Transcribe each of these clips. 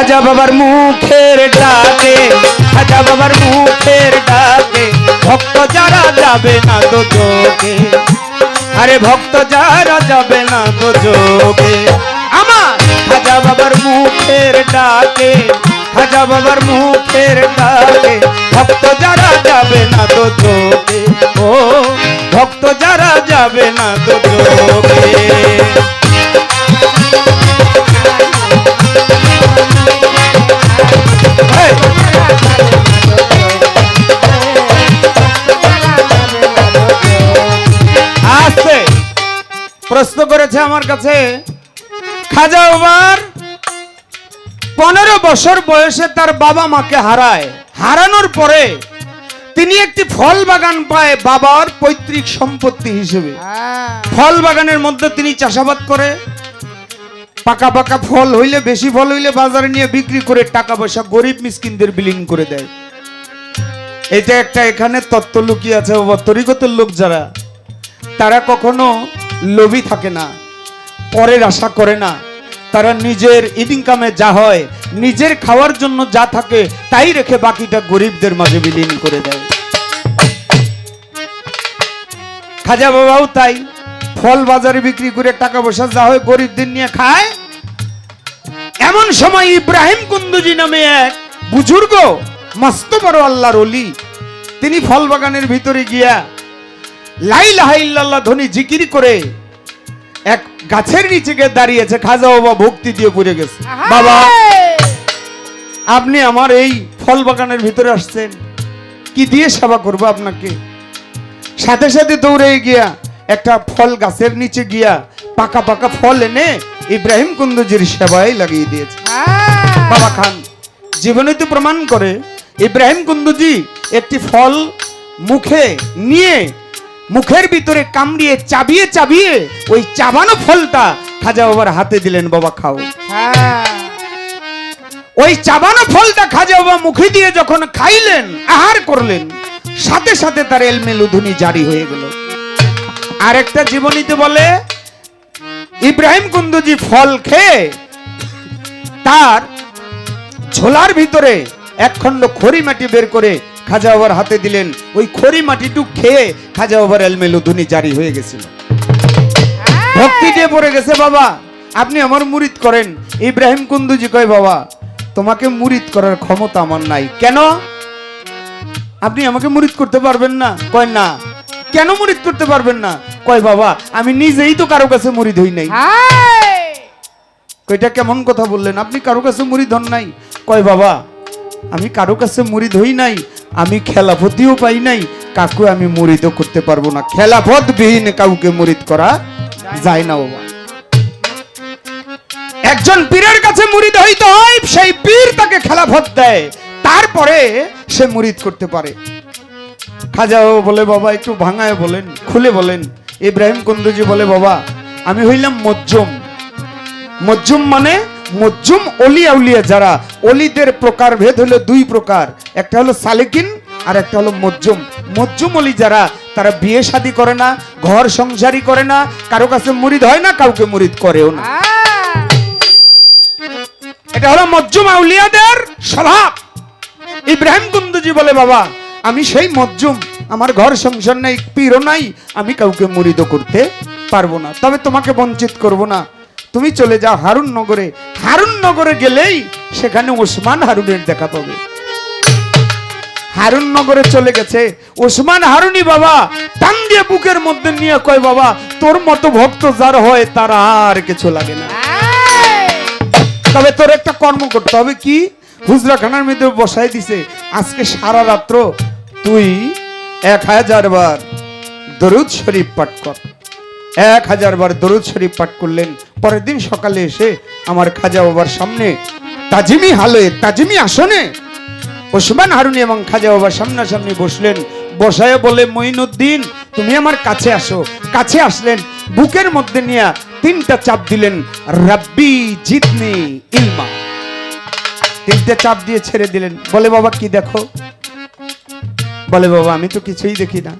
খাজা বাবার মুখের ডাকে, খাজা বাবার মুখের ডাকে, ভক্ত যারা যাবে না তো চোখে আরে ভক্ত যারা যাবে না তো চোখে আমার খাজা বাবার মুখের ডাকে, খাজা বাবার মুখের ডাকে, ভক্ত যারা যাবে না তো চোখে ও, ভক্ত যারা যাবে না তো চোখে আমার কাছে। খাজা বাবার পনেরো বছর বয়সে তার বাবা মাকে হারায়। হারানোর পরে তিনি একটি ফল বাগান পায় বাবার পৈতৃক সম্পত্তি হিসেবে। ফল বাগানের মধ্যে তিনি চাষাবাদ করে পাকা পাকা ফল হইলে বেশি ফল হইলে বাজারে নিয়ে বিক্রি করে টাকা পয়সা গরিব মিসকিনদের বিলীন করে দেয়। এটা একটা এখানে তত্ত্ব লুকিয়ে আছে তরিগতের লোক যারা তারা কখনো লোভী থাকে না। পরের আশা করে না। তারা নিজের ইনকামে যা হয়, নিজের খাওয়ার জন্য যা থাকে, তাই রেখে বাকিটা গরিবদের মাঝে বিলীন করে দেয়। খাজা বাবাও তাই, ফল বাজারে বিক্রি করে টাকা পয়সা যা হয় গরিবদের নিয়ে খায়। এমন সময় ইব্রাহিম কুন্দুজি নামে এক বুজুর্গ, মস্ত বড় আল্লাহর অলি তিনি ফল বাগানের ভিতরে গিয়া, লাইলাহা ইল্লাল্লাহ ধ্বনি জিকির করে এক গাছের নিচে গিয়ে দাঁড়িয়েছে খাজা বাবা ভক্তি দিয়ে পড়ে গেছে। বাবা আপনি আমার এই ফল বাগানের ভিতরে আসছেন। কি দিয়ে সেবা করব আপনাকে? সাথে সাথে দৌড়ে গিয়া একটা ফল গাছের নিচে গিয়া পাকা পাকা ফল এনে ইব্রাহিম কুন্দুজির সেবায় লাগিয়ে দিয়েছে। বাবা খান জীবনে তো প্রমাণ করে ইব্রাহিম কুন্দুজি একটি ফল মুখে নিয়ে মুখের ভিতরে কামড়িয়ে চাবিয়ে চাবিয়ে ওই চাবানো ফলটা খাজা বাবার হাতে দিলেন বাবা খাও। ওই চাবানো ফলটা খাজা বাবা মুখে দিয়ে যখন খাইলেন আহার করলেন সাথে সাথে তার এলমেল উধুনি জারি হয়ে গেল। আরেকটা জীবনীতে বলে ইব্রাহিম কুন্দুজি ফল খেয়ে তার ঝোলার ভিতরে এক খণ্ড খড়ি মাটি বের করে খাজা বাবার হাতে দিলেন। ওই খড়ি মাটিটুক খেয়ে খাজা বাবার এলমেল উধুনি জারি হয়ে গেছিল। ভক্তি দিয়ে পড়ে গেছে বাবা আপনি আমার মুরিদ করেন। ইব্রাহিম কুন্দুজি কয় বাবা তোমাকে মুরিদ করার ক্ষমতা আমার নাই। কেন? আপনি আমাকে মুরিদ করতে পারবেন না। কয় না। কেন মুরিদ করতে পারবেন না? কয় বাবা আমি নিজেই তো কারও কাছে মুরিদ হই নাই। কয়টা কেমন কথা বললেন? আপনি কারও কাছে মুরিদ হন নাই? কয় বাবা আমি কারও কাছে মুরিদ হই নাই, আমি খেলাফতিও পাই নাই, কাকু আমি মুরিদও করতে পারব না। খেলাফত বিহীন কাউকে মুরিদ করা যায় না বাবা একজন পীরের কাছে মুরিদ হইতে হয়, সেই পীর তাকে খেলাফত দেয়, তারপরে সে মুরিদ করতে পারে। খাজা বাবা বলে, বাবা, একটু ভাঙায় বলেন, খুলে বলেন। ইব্রাহিম কুন্দুজি বলে, বাবা, আমি হইলাম মজ্জুম। মজ্জুম মানে মজ্জুম অলি আউলিয়া যারা, অলিদের প্রকার ভেদ হলো দুই প্রকার। একটা হলো সালেকিন, আর একটা হলো মজ্জুম। মজ্জুম অলি যারা, তারা বিয়ে শাদী করে না, ঘর সংসারই করে না, কারও কাছে মুরিদ হয় না, কাউকে মুরিদ করেও না। এটা হলো মজ্জুম আউলিয়াদের স্বভাব। ইব্রাহিম কুন্দুজি বলে, বাবা, আমি সেই মজ্জুম, আমার ঘর সংসার নাই, পীরও নাই, আমি কাউকে মুরিদ করতে পারব না। তবে তোমাকে বঞ্চিত করব না। তুমি চলে যাও হারুন নগরে। হারুন নগরে গেলেই সেখানে ওসমান হারুনের দেখা পাবে। হারুন নগরে চলে গেছে। ওসমান হারুনি বাবা, টান বুকের মধ্যে নিয়ে কয়, বাবা, তোর মতো ভক্ত যার হয় তার আর কিছু লাগে না। তবে তোর একটা কর্ম করতে হবে কি? হুজরাখানার মধ্যে বসাই দিছে। আজকে সারা রাত্র তুই এক হাজার বার দরুদ শরীফ পাঠ কর। এক হাজার বার দরুদ শরীফ পাঠ করলেন। পরের দিন সকালে এসে আমার খাজা বাবার সামনে তাজিমি হালে, তাজিমি আসনে, ওসমান হারুনি এবং খাজা বাবার সামনাসামনি বসলেন। বসায় বলে, মঈনুদ্দিন, তুমি আমার কাছে আসো। কাছে আসলেন, বুকের মধ্যে নিয়ে তিনটা চাপ দিলেন, রাব্বি জিতনি ইলমা। তিনটে চাপ দিয়ে ছেড়ে দিলেন। বলে, বাবা, কি দেখো? বলে, বাবা, আমি তো কিছুই দেখি না।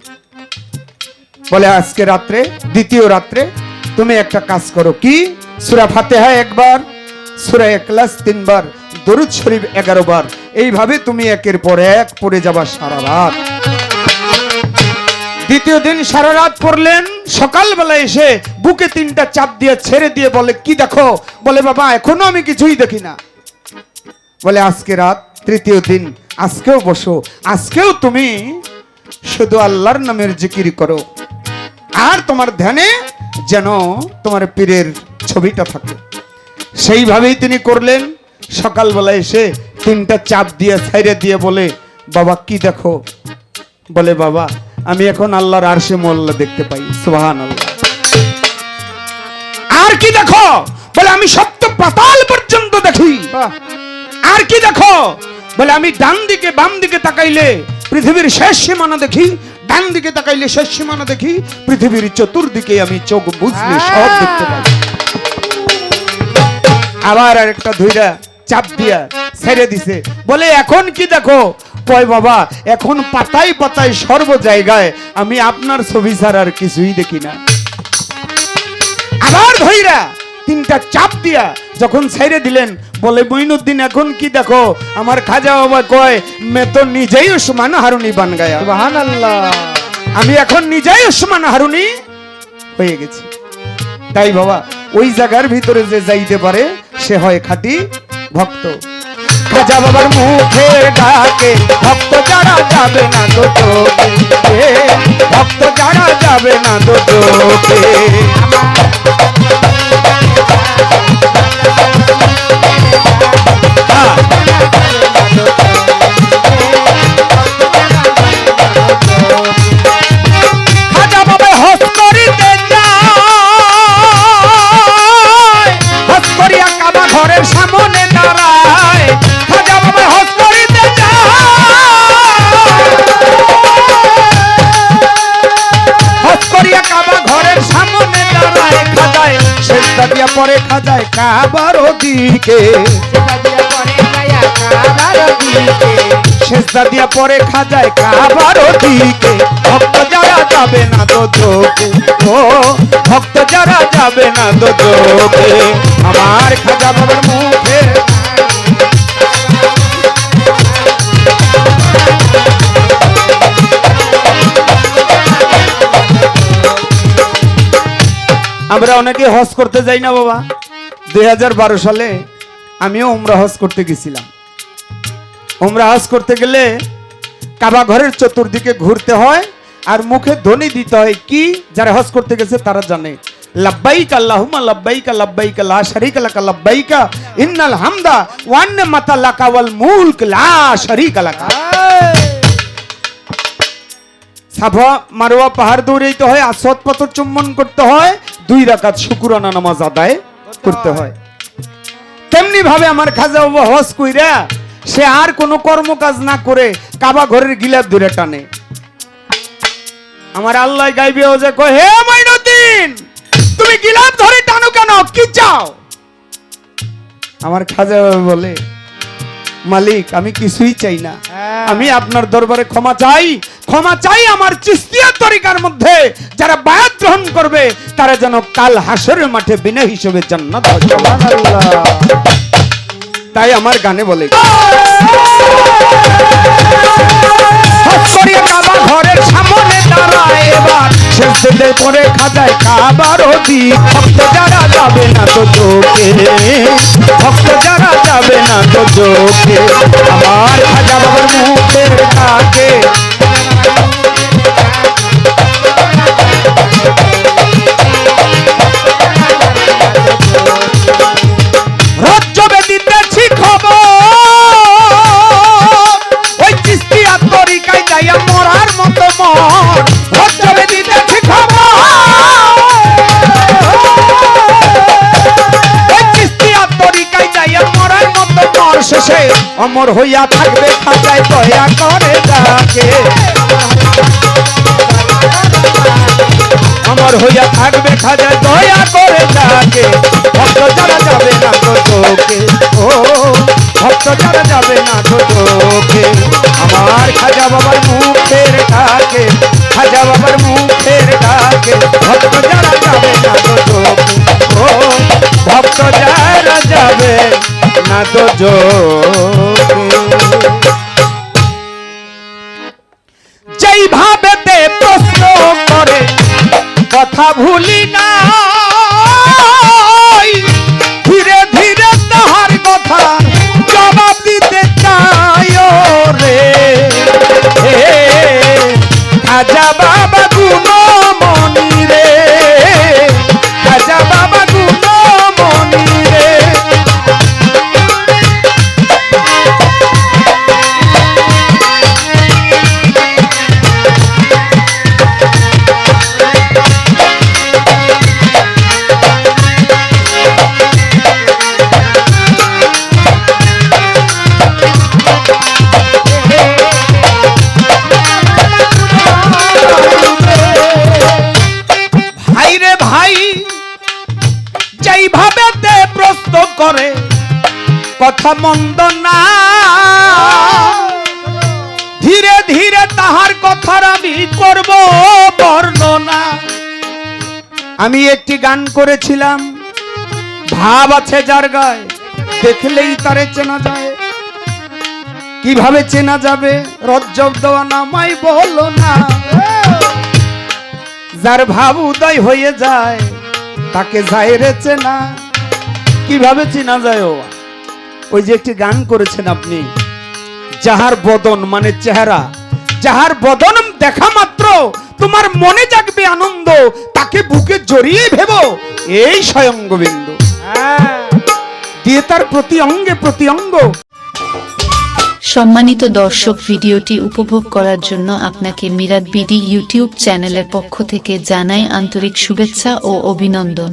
বলে, আজকে রাত্রে, দ্বিতীয় রাত্রে তুমি একটা কাজ করো কি? সুরা ফাতেহা একবার, সুরা একলাস তিনবার, দরুদ শরীফ এগারো বার। এইভাবে তুমি একের পর এক পড়ে যাবা সারা রাত। দ্বিতীয় দিন সারা রাত পড়লেন, সকালবেলা এসে বুকে তিনটা চাপ দিয়ে ছেড়ে দিয়ে বলে, কি দেখো? বলে, বাবা, এখনও আমি কিছুই দেখি না। বলে, আজকে রাত, তৃতীয় দিন, আজকেও বসো, আজকেও তুমি শুধু আল্লাহর নামের জিকির করো। আর তোমার ধ্যানে যেন তোমার পীরের ছবিটা থাকে। সেইভাবেই তিনি করলেন। সকালবেলা এসে তিনটা চাপ দিয়ে ছাইরে দিয়ে বলে বাবা কি দেখো? বলে বাবা আমি এখন আল্লাহর আরশে মোল্লা দেখতে পাই। আল্লাহ আর কি দেখো? বলে আমি সপ্ত পাতাল পর্যন্ত দেখি। আর কি দেখো? বলে আমি ডান দিকে বাম দিকে তাকাইলে পৃথিবীর শেষ সীমানা দেখি। ডান দিকে তাকাইলে শেষ সীমানা দেখি পৃথিবীর চতুর্দিকে আমি চোখ বুঝলে সব দেখতে পাই। আবার আরেকটা ধুইরা চাপ দিয়া ছেড়ে দিছে। বলে এখন কি দেখো? কয় বাবা এখন পাতায় পাতায় সর্ব জায়গায় আমি আপনার ছবি ছাড়া আর কিছুই দেখি না। আবার ধইরা তিনটা চাপ দিয়া যখন ছেড়ে দিলেন বলে মইনুদ্দিন এখন কি দেখো? আমার খাজা বাবা কয় মে তো নিজেই উসমান হারুনি বান গায়া। আমি এখন নিজেই উসমান হারুনি হয়ে গেছি। তাই বাবা ওই জায়গার ভিতরে যে যাইতে পারে সে হয় খাঁটি ভক্ত। খাজা বাবার মুখের ডাকে ভক্ত যারা যাবে না তো ভক্ত যারা যাবে না তো চোখে সেজদা দিয়া পরে খাজায় কাবার দিকে সেটা দিয়া পরে খাজায় কাবার দিকে ভক্ত যারা যাবে না তো চোখে ও ভক্ত যারা যাবে না তো চোখে আমার খাজা বাবার মুখে আমরা অনেকে হজ করতে যাই না বাবা। দুই সালে আমিও উমরা হজ করতে গেছিলাম। উমরা হজ করতে গেলে কাবা ঘরের চতুর্দিকে ঘুরতে হয় আর মুখে ধ্বনি দিতে হয়, কি? যারা হজ করতে গেছে তারা জানে। লাব্বাইকা আল্লাহুম্মা, লাব্বাইকা লাব্বাইকা ইন্নাল হামদা ওয়ান মাতা লা লাকা। সাফা মারোয়া পাহাড় দৌড়াইতে হয় আসত পাথর চুম্বন করতে হয় দুই রাকাত শুকুরানা নামাজ আদায় করতে হয়। তেমনি ভাবে আমার খাজা বাবা হজ কইরা সে আর কোনো কর্মকাজ না করে কাবা ঘরের গিলাপ ধরে টানে। আমার আল্লাহ গাইবে ও যে কয় হে মাইনুদ্দিন তুমি গিলাপ ধরে টানো কেন? কি চাও? আমার খাজা বাবা বলে মালিক আমি কিছুই চাই না। হ্যাঁ। আমি আপনার দরবারে ক্ষমা চাই ক্ষমা চাই আমার চিস্তিয়া তরিকার মধ্যে। যারা বায়াত গ্রহণ করবে, তারা যেন কাল হাসরের মাঠে বিনা হিসেবে জান্নাত তাই আমার গানে বলে। ঘরের সামনে এবার। পরে কাবার অধি ভক্ত যারা যাবে না তো চোখে ভক্ত যারা যাবে না তো চোখে আমার খাজা বাবার মুখের ডাকে অমর হইয়া থাকবে খাতায় দয়া করে যাকে আমার হইয়া থাকবে খাজা দয়া করে তাকে। ভক্ত যারা যাবে না তো তোকে ও, ভক্ত যারা যাবে না তো তোকে আমার খাজা বাবার মুখের ডাকে, খাজা বাবার মুখের ডাকে। ভক্ত যারা যাবে না তো তোকে ও, ভক্ত যারা যাবে না যেইভাবে খাজা বাবা কথা মন্দ না। ধীরে ধীরে তাহার কথার আমি করব বর্ণনা। আমি একটি গান করেছিলাম। ভাব আছে যার গায়ে, দেখলেই তারে চেনা যায়। কীভাবে চেনা যাবে রজ্জব দেওয়া নামাই বলো না। যার ভাব উদয় হয়ে যায়, তাকে যায় রে চেনা। কীভাবে চেনা যায় ওই যে একটি গান করেছেন আপনি যাহার বদন মানে চেহারা যাহার বদন দেখা মাত্র তোমার মনে জাগবে আনন্দ তাকে বুকে জড়িয়ে ভেবো এই স্বয়ং গোবিন্দ। দিয়ে তার প্রতি অঙ্গে প্রতি অঙ্গ। সম্মানিত দর্শক ভিডিওটি উপভোগ করার জন্য আপনাকে মিরাট বিডি ইউটিউব চ্যানেলের পক্ষ থেকে জানাই আন্তরিক শুভেচ্ছা ও অভিনন্দন।